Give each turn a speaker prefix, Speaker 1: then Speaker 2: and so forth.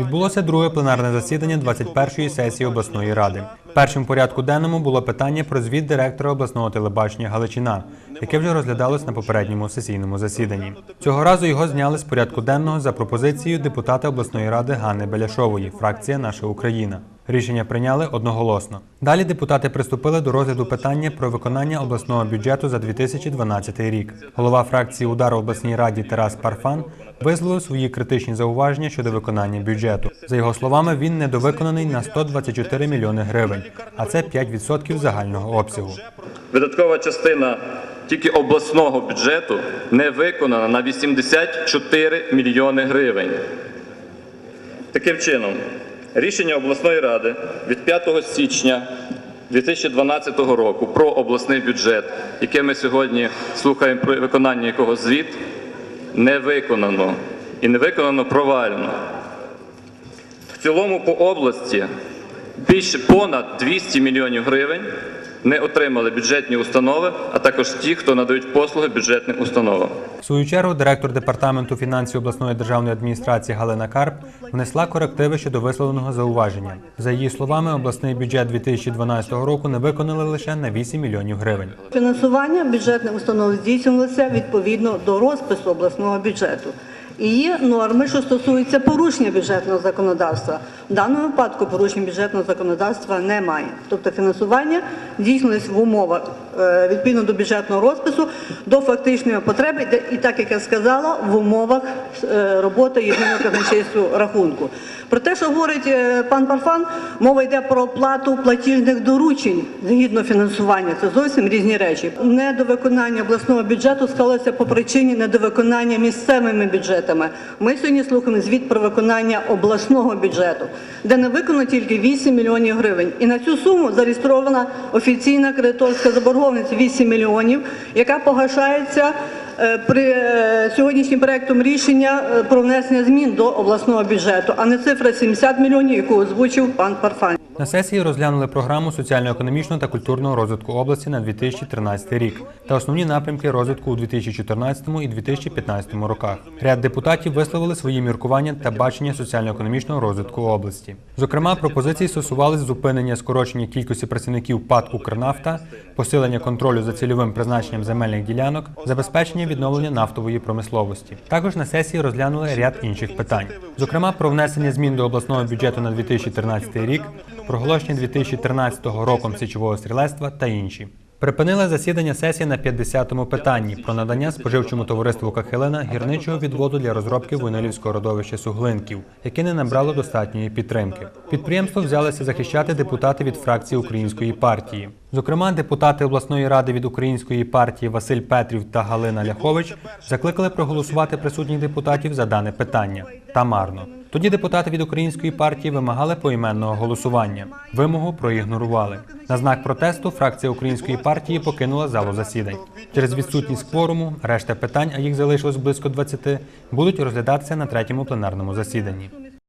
Speaker 1: Відбулося друге пленарне засідання 21-ї сесії обласної ради. Першим порядку денному було питання про звіт директора обласного телебачення Галичина, яке вже розглядалось на попередньому сесійному засіданні. Цього разу його зняли з порядку денного за пропозицією депутата обласної ради Ганни Беляшової, фракція Наша Україна. Рішення прийняли одноголосно. Далі депутати приступили до розгляду питання про виконання обласного бюджету за 2012 рік. Голова фракції Удар обласній раді Тарас Парфан висловив свої критичні зауваження щодо виконання бюджету. За його словами, він недовиконаний на 124 мільйони гривень, а це 5% загального обсягу.
Speaker 2: Видаткова частина тільки обласного бюджету не виконана на 84 мільйони гривень. Таким чином, рішення обласної ради від 5 січня 2012 року про обласний бюджет, яке ми сьогодні слухаємо про виконання якого звіт, не виконано і не виконано провально. В цілому по області більше понад 200 мільйонів гривень не отримали бюджетні установи, а також ті, хто надають послуги бюджетним установам.
Speaker 1: В свою чергу директор департаменту фінансів обласної державної адміністрації Галина Карп внесла корективи щодо висловленого зауваження. За її словами, обласний бюджет 2012 року не виконали лише на 8 мільйонів гривень.
Speaker 3: Фінансування бюджетних установ здійснювалося відповідно до розпису обласного бюджету. І є норми, що стосуються порушення бюджетного законодавства. В даному випадку порушення бюджетного законодавства немає. Тобто фінансування дійснилось в умовах відповідно до бюджетного розпису, до фактичної потреби, і так як я сказала, в умовах е, роботи єдиного казначейського рахунку. Про те, що говорить е, пан Парфан, мова йде про оплату платіжних доручень згідно фінансування. Це зовсім різні речі. Недовиконання обласного бюджету склалося по причині недовиконання місцевими бюджетами. Ми сьогодні слухаємо звіт про виконання обласного бюджету, де не виконано тільки 8 мільйонів гривень. І на цю суму зареєстрована офіційна кредиторська заборгованість 8 мільйонів, яка погашається е, при е, сьогоднішнім проектом рішення е, про внесення змін до обласного бюджету, а не цифра 70 мільйонів, яку озвучив пан Парфан.
Speaker 1: На сесії розглянули програму соціально-економічного та культурного розвитку області на 2013 рік та основні напрямки розвитку у 2014 і 2015 роках. Ряд депутатів висловили свої міркування та бачення соціально-економічного розвитку області. Зокрема, пропозиції стосувались зупинення скорочення кількості працівників ПАД «Укрнафта», посилення контролю за цільовим призначенням земельних ділянок, забезпечення відновлення нафтової промисловості. Також на сесії розглянули ряд інших питань, зокрема про внесення змін до обласного бюджету на 2013 рік, проголошення 2013 роком січового стрілецтва та інші. Припинила засідання сесії на 50-му питанні про надання споживчому товариству Кахилина гірничого відводу для розробки войнолівського родовища суглинків, яке не набрало достатньої підтримки. Підприємство взялося захищати депутати від фракції Української партії. Зокрема, депутати обласної ради від Української партії Василь Петрів та Галина Ляхович закликали проголосувати присутніх депутатів за дане питання та марно. Тоді депутати від української партії вимагали поіменного голосування. Вимогу проігнорували. На знак протесту фракція української партії покинула залу засідань. Через відсутність кворуму решта питань, а їх залишилось близько 20, будуть розглядатися на третьому пленарному засіданні.